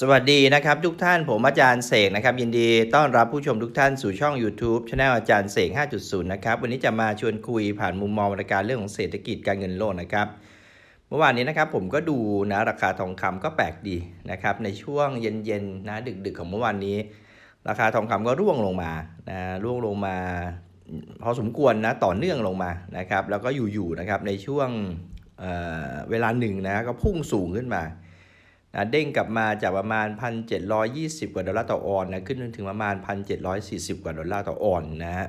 สวัสดีนะครับทุกท่านผมอาจารย์เสกนะครับ ยินดีต้อนรับผู้ชมทุกท่านสู่ช่อง YouTube channel อาจารย์เสก 5.0 นะครับวันนี้จะมาชวนคุยผ่านมุมมองในการเรื่องของเศรษฐกิจการเงินโลกนะครับ เมื่อวานนี้นะครับผมก็ดูนะราคาทองคำก็แปลกดีนะครับในช่วงเย็นๆนะดึกๆของเมื่อวานนี้ ราคาทองคำก็ร่วงลงมานะร่วงลงมาพอสมควรนะต่อเนื่องลงมานะครับแล้วก็อยู่ๆนะครับในช่วงเเวลาหนึ่งนะก็พุ่งสูงขึ้นมา นะเด้งกลับมาจากประมาณ 1,720 กว่าดอลลาร์ต่อออนนะขึ้นถึงประมาณ 1,740 กว่าดอลลาร์ต่อออนนะฮะ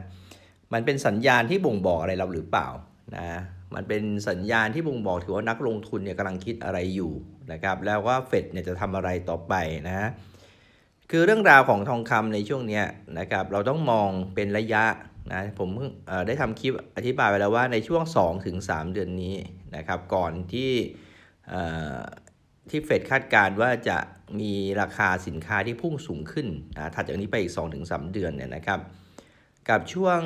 มันเป็นสัญญาณที่บ่งบอกอะไรเราหรือเปล่านะมันเป็นสัญญาณที่บ่งบอกถือว่านักลงทุนเนี่ยกำลังคิดอะไรอยู่นะครับแล้วว่าเฟดเนี่ยจะทำอะไรต่อไปนะฮะคือเรื่องราวของทองคำในช่วงนี้นะครับเราต้องมองเป็นระยะนะผมเพิ่งได้ทำคลิปอธิบายไปแล้วว่าในช่วง 2-3 เดือนนี้นะครับก่อนที่ ที่เฟดคาดการณ์ว่าจะมีราคาสินค้าที่พุ่งสูงขึ้นนะถัดจากนี้ไปอีก 2-3 เดือนเนี่ยนะครับ กับช่วง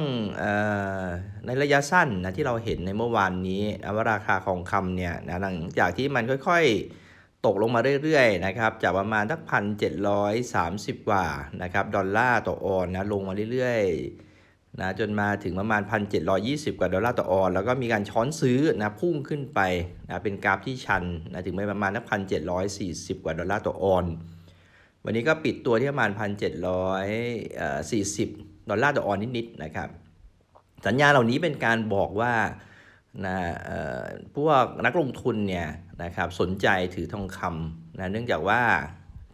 ในระยะสั้นนะที่เราเห็นในเมื่อวานนี้นะว่าราคาของคำเนี่ยนะหลังจากที่มันค่อยๆ ตกลงมาเรื่อยๆนะครับจากประมาณทักพันเจ็ดร้อยสามสิบกว่านะครับดอลลาร์ต่อออนนะลงมาเรื่อยๆ นะจนมาถึงประมาณ 1,720 กว่าดอลลาร์ต่อออน แล้วก็มีการช้อนซื้อนะพุ่งขึ้นไปนะเป็นกราฟที่ชันนะถึงไปประมาณนักพันเจ็ดร้อยสี่สิบกว่าดอลลาร์ต่อออน วันนี้ก็ปิดตัวที่ประมาณ 1,740 ดอลลาร์ต่อออนนิดๆนะครับสัญญาเหล่านี้เป็นการบอกว่านะพวกนักลงทุนเนี่ยนะครับสนใจถือทองคำนะเนื่องจากว่า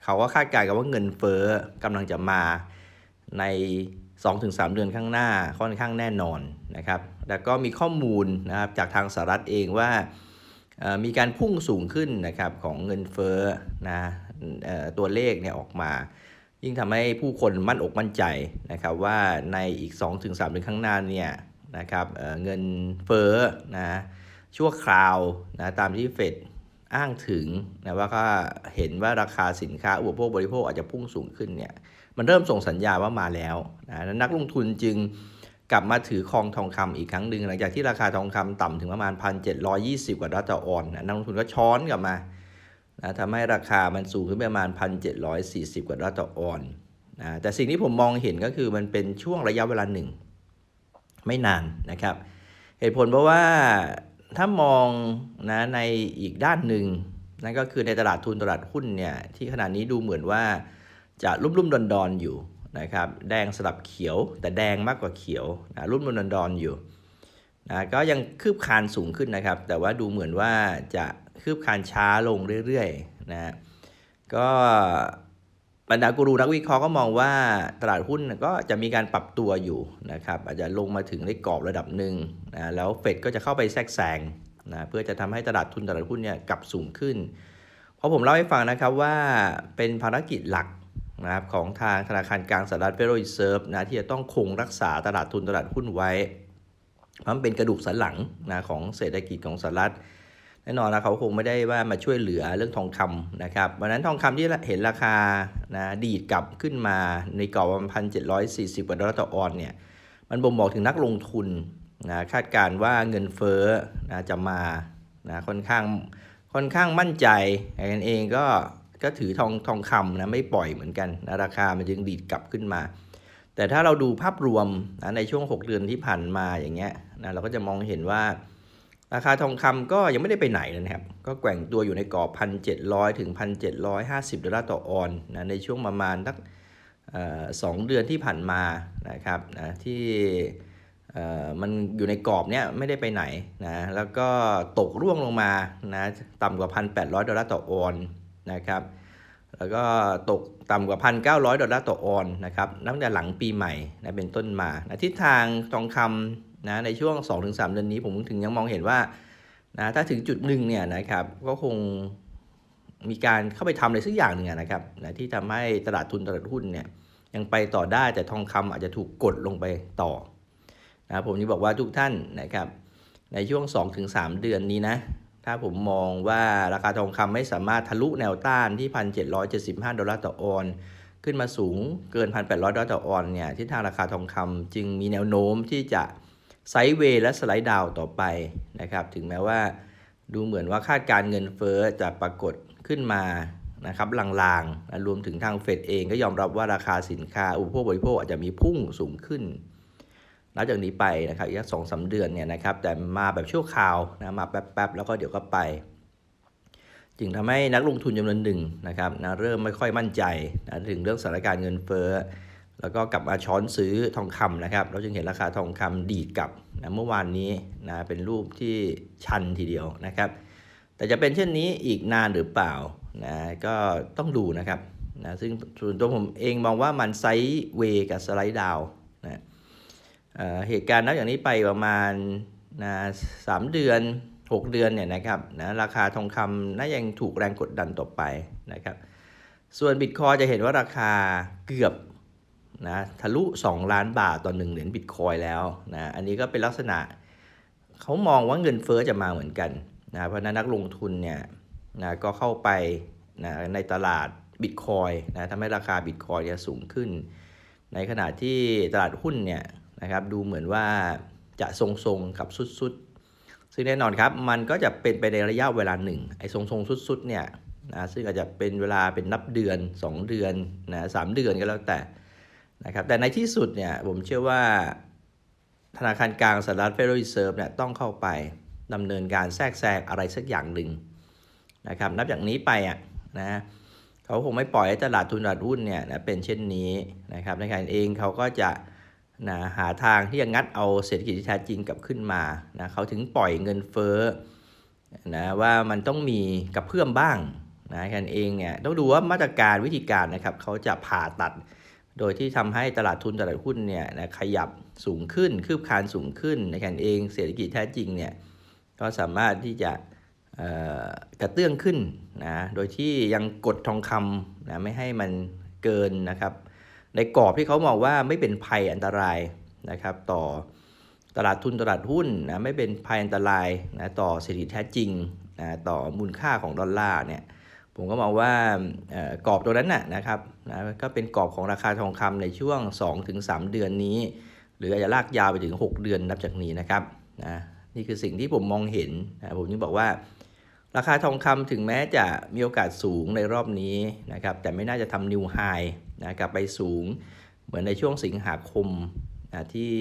เขาก็คาดการณ์กันว่าเงินเฟ้อกำลังจะมาใน 2-3 เดือนข้างหน้าค่อนข้างแน่นอนนะครับ แล้วก็มีข้อมูลนะครับจากทางสหรัฐเองว่ามีการพุ่งสูงขึ้นนะครับของเงินเฟ้อนะตัวเลขเนี่ยออกมา ยิ่งทำให้ผู้คนมั่นอกมั่นใจนะครับว่าในอีก 2-3 เดือนข้างหน้าเนี่ยนะครับเอ่อเงินเฟ้อนะชั่วคราวนะตามที่เฟดอ้างถึงนะว่าก็เห็นว่าราคาสินค้าอุปโภคบริโภคอาจจะพุ่งสูงขึ้นเนี่ย มันเริ่มส่งสัญญาณว่ามาแล้วนะนักลงทุนจึงกลับมาถือครองทองคำอีกครั้งหนึ่งหลังจากที่ราคาทองคำต่ำถึงประมาณ 1,720 กว่าดอลลาร์ต่อออนนักลงทุนก็ช้อนกลับมานะทำให้ราคามันสูงขึ้นปประมาณ 1,740 กว่าดอลลาร์ต่อออนนะแต่สิ่งที่ผมมองเห็นก็คือมันเป็นช่วงระยะเวลาหนึ่ง ไม่นานนะครับ เหตุผลเพราะว่าถ้ามองนะในอีกด้านหนึ่งนั่นก็คือในตลาดทุนตลาดหุ้นเนี่ยที่ขณะนี้ดูเหมือนว่า จะรุ่มรุ่มดอนดอนๆอยู่นะครับแดงสลับเขียวแต่แดงมากกว่าเขียวนะรุ่มรุ่มดอนดอนๆอยู่นะก็ยังคืบคานสูงขึ้นนะครับ แต่ว่าดูเหมือนว่าจะคืบคานช้าลงเรื่อยๆนะก็บรรดากูรูนักวิเคราะห์ก็มองว่าตลาดหุ้นก็จะมีการปรับตัวอยู่นะครับอาจจะลงมาถึงในกรอบระดับหนึ่งนะแล้วเฟดก็จะเข้าไปแทรกแซงนะเพื่อจะทำให้ตลาดทุนตลาดหุ้นเนี่ยกลับสูงขึ้น เพราะผมเล่าให้ฟังนะครับว่าเป็นภารกิจหลัก นะครับของทางธนาคารกลางสหรัฐ Federal Reserve นะที่จะต้องคงรักษาตลาดทุนตลาดหุ้นไว้เพราะมันเป็นกระดูกสันหลังนะของเศรษฐกิจของสหรัฐแน่นอนนะเขาคงไม่ได้ว่ามาช่วยเหลือเรื่องทองคำนะครับวันนั้นทองคำที่เห็นราคานะดีดกลับขึ้นมาในกรอบประมาณพันเจ็ดร้อยสี่สิบกว่าดอลลาร์ต่อออนเนี่ยมันบ่งบอกถึงนักลงทุนนะคาดการณ์ว่าเงินเฟ้อนะจะมานะค่อนข้างค่อนข้างมั่นใจกันเองก็ ก็ถือทองทองคำนะไม่ปล่อยเหมือนกันนะราคามันจึงดีดกลับขึ้นมา แต่ถ้าเราดูภาพรวมนะในช่วง 6 เดือนที่ผ่านมาอย่างเงี้ยนะเราก็จะมองเห็นว่า ราคาทองคำก็ยังไม่ได้ไปไหนนะครับ ก็แกว่งตัวอยู่ในกรอบ 1,700 ถึง 1,750 ดอลลาร์ต่อออนนะในช่วงประมาณสักสองเดือนที่ผ่านมานะครับนะที่มันอยู่ในกรอบเนี้ยไม่ได้ไปไหนนะแล้วก็ตกร่วงลงมานะต่ำกว่า 1,800 ดอลลาร์ต่อออน นะครับ แล้วก็ตกต่ำกว่า 1,900 ดอลลาร์ต่อออนนะครับนับแต่หลังปีใหม่นะเป็นต้นมานะทิศทางทองคำนะในช่วง 2-3 เดือนนี้ผมถึงยังมองเห็นว่านะถ้าถึงจุดหนึ่งเนี่ยนะครับก็คงมีการเข้าไปทำอะไรสักอย่างหนึ่งนะครับนะที่ทำให้ตลาดทุนตลาดหุ้นเนี่ยยังไปต่อได้แต่ทองคำอาจจะถูกกดลงไปต่อนะผมจะบอกว่าทุกท่านนะครับในช่วง 2-3 เดือนนี้นะ ถ้าผมมองว่าราคาทองคำไม่สามารถทะลุแนวต้านที่ 1,775 ดอลลาร์ต่อออนขึ้นมาสูงเกิน 1,800 ดอลลาร์ต่อออนเนี่ยทิศทางราคาทองคำจึงมีแนวโน้มที่จะไซด์เวย์และสไลด์ดาวต่อไปนะครับ ถึงแม้ว่าดูเหมือนว่าคาดการเงินเฟ้อจะปรากฏขึ้นมานะครับลางๆนะรวมถึงทางเฟดเองก็ยอมรับว่าราคาสินค้าอุปโภคบริโภคอาจจะมีพุ่งสูงขึ้น นับจากนี้ไปนะครับอีกสองสาเดือนเนี่ยนะครับแต่มาแบบชั่วคราวนะมาแป๊บๆแล้วก็เดี๋ยวก็ไป จึงทำให้นักลงทุนจำนวนหนึ่งนะครับนะเริ่มไม่ค่อยมั่นใจนะถึงเรื่องสถานการณ์เงินเฟ้อแล้วก็กลับมาช้อนซื้อทองคำนะครับ เราจึงเห็นราคาทองคำดีดกลับนะเมื่อวานนี้นะเป็นรูปที่ชันทีเดียวนะครับ แต่จะเป็นเช่นนี้อีกนานหรือเปล่านะก็ต้องดูนะครับนะซึ่งส่วนตัวผมเองมองว่ามันไซด์เวกับสไลด์ดาว เหตุการณ์นับอย่างนี้ไปประมาณนะสามเดือน 6 เดือนเนี่ยนะครับนะราคาทองคำน่ายังถูกแรงกดดันต่อไปนะครับส่วนบิตคอยจะเห็นว่าราคาเกือบนะทะลุ 2 ล้านบาทต่อ1เหรียญบิตคอยแล้วนะอันนี้ก็เป็นลักษณะเขามองว่าเงินเฟอ้อจะมาเหมือนกันนะเพราะนั้นนักลงทุนเนี่ยนะก็เข้าไปนะในตลาดบิตคอยนะทำให้ราคาบิตคอยเนี่ยสูงขึ้น ในขณะที่ตลาดหุ้นเนี่ย นะครับ ดูเหมือนว่าจะทรงๆกับสุดๆ ซึ่งแน่นอนครับ มันก็จะเป็นไปในระยะเวลาหนึ่งไอ้ทรงๆสุดๆเนี่ยนะซึ่งอาจจะเป็นเวลาเป็นนับเดือน 2 เดือนนะสามเดือนก็แล้วแต่นะครับแต่ในที่สุดเนี่ยผมเชื่อว่าธนาคารกลางสหรัฐ Federal Reserve เนี่ยต้องเข้าไปดำเนินการแทรกแซงอะไรสักอย่างหนึ่งนะครับนับจากนี้ไปอะนะเขาคงไม่ปล่อยให้ตลาดทุนตลาดหุ้นเนี่ยนะเป็นเช่นนี้นะครับในขณะเองเขาก็จะ นะหาทางที่จะงัดเอาเศรษฐกิจที่แท้จริงกลับขึ้นมานะเขาถึงปล่อยเงินเฟ้อนะว่ามันต้องมีกับเพื่อมบ้างนะกันเองเนี่ยต้องดูว่ามาตรการวิธีการนะครับเขาจะผ่าตัด โดยที่ทำให้ตลาดทุนตลาดหุ้นเนี่ยนะขยับสูงขึ้น คืบคลานสูงขึ้นในการเองเศรษฐกิจแท้จริงเนี่ยก็สามารถที่จะกระเตื้องขึ้นนะโดยที่ยังกดทองคำนะไม่ให้มันเกินนะครับ ในกรอบที่เขามองว่าไม่เป็นภัยอันตรายนะครับต่อตลาดทุนตลาดหุ้นนะไม่เป็นภัยอันตรายนะต่อเศรษฐกิจแท้จริงนะต่อมูลค่าของดอลลาร์เนี่ยผมก็มองว่ากรอบตัวนั้นน่ะนะครับนะก็เป็นกรอบของราคาทองคำในช่วง 2-3 เดือนนี้ หรืออาจจะลากยาวไปถึง 6 เดือนนับจากนี้นะครับนะนี่คือสิ่งที่ผมมองเห็นนะผมจึงบอกว่า ราคาทองคำถึงแม้จะมีโอกาสสูงในรอบนี้นะครับแต่ไม่น่าจะทำนิวไฮ นะกลับไปสูงเหมือนในช่วงสิงหาคมนะที่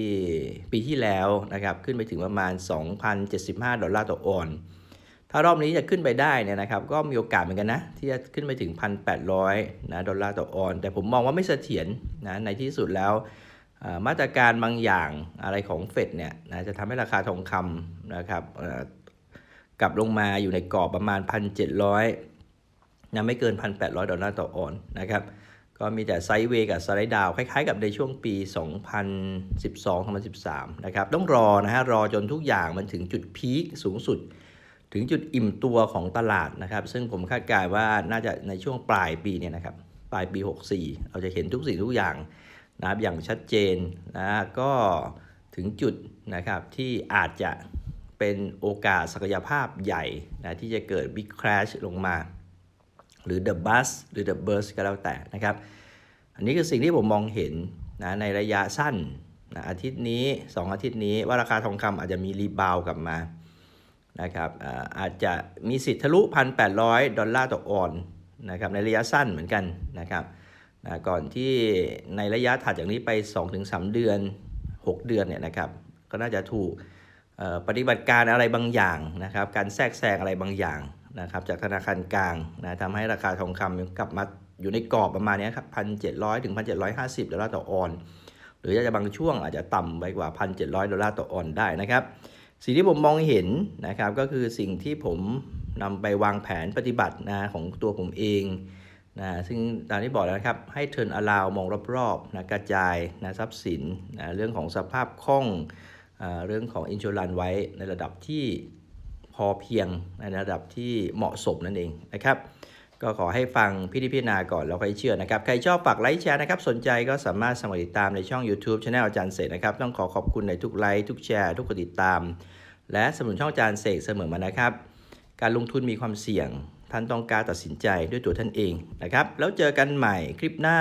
ปีที่แล้วนะครับขึ้นไปถึงประมาณ 2,075 ดอลลาร์ต่อออนถ้ารอบนี้จะขึ้นไปได้เนี่ยนะครับก็มีโอกาสเหมือนกันนะ ที่จะขึ้นไปถึง 1,800นะดอลลาร์ต่อออน แต่ผมมองว่าไม่เสถียรนะในที่สุดแล้วมาตรการบางอย่างอะไรของเฟดเนี่ยนะจะทำให้ราคาทองคำนะครับกลับลงมาอยู่ในกรอบประมาณ 1,700นะไม่เกิน 1,800 ดอลลาร์ต่อออนนะครับ ก็มีแต่ไซด์เวย์กับสไลด์ดาวคล้ายๆ กับในช่วงปี 2012-2013 นะครับ ต้องรอนะฮะ รอจนทุกอย่างมันถึงจุดพีคสูงสุด ถึงจุดอิ่มตัวของตลาดนะครับ ซึ่งผมคาดการณ์ว่าน่าจะในช่วงปลายปีเนี่ยนะครับ ปลายปี 64 เราจะเห็นทุกสิ่งทุกอย่างนะครับอย่างชัดเจนนะก็ถึงจุดนะครับที่อาจจะเป็นโอกาสศักยภาพใหญ่นะที่จะเกิด Big Crash ลงมา หรือ The Bus หรือ The Burst ก็แล้วแต่นะครับ อันนี้คือสิ่งที่ผมมองเห็นนะในระยะสั้นนะอาทิตย์นี้ 2 อาทิตย์นี้ว่าราคาทองคำอาจจะมีรีบาวกลับมานะครับอาจจะมีสิทธิ์ทะลุ 1,800 ดอลลาร์ต่อออนนะครับในระยะสั้นเหมือนกันนะครับนะก่อนที่ในระยะถัดจากนี้ไป 2-3 เดือน 6 เดือนเนี่ยนะครับก็น่าจะถูกปฏิบัติการอะไรบางอย่างนะครับการแทรกแซงอะไรบางอย่าง นะครับจากธนาคารกลางนะทำให้ราคาทองคำกลับมาอยู่ในกรอบประมาณนี้ครับ1,700ถึง1,750ดร้อยห้าสิบดอลลาร์ต่อออนหรืออาจจะบางช่วงอาจจะต่ำไปกว่า1,700ดร้อยดอลลาร์ต่อออนได้นะครับ สิ่งที่ผมมองเห็นนะครับก็คือสิ่งที่ผมนำไปวางแผนปฏิบัตินะของตัวผมเองนะซึ่งตามที่บอกแล้วนะครับ ให้เทิร์นอลาวมองรอบๆนะกระจายนะทรัพย์สินนะเรื่องของสภาพคล่องอ่าเรื่องของอินช r รันไว้ในระดับที่ พอเพียงในระดับที่เหมาะสมนั่นเองนะครับก็ขอให้ฟังพิธีพิจารณาก่อนแล้วค่อยเชื่อนะครับ ใครชอบฝากไลค์แชร์นะครับ สนใจก็สามารถสมัครติดตามในช่อง YouTube Channel อาจารย์เสกนะครับ ต้องขอขอบคุณในทุกไลค์ทุกแชร์ ทุกกดติดตาม และสนับสนุนช่องอาจารย์เสกเสมอมานะครับ การลงทุนมีความเสี่ยง ท่านต้องการตัดสินใจด้วยตัวท่านเองนะครับ แล้วเจอกันใหม่คลิปหน้า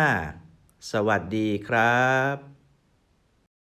สวัสดีครับ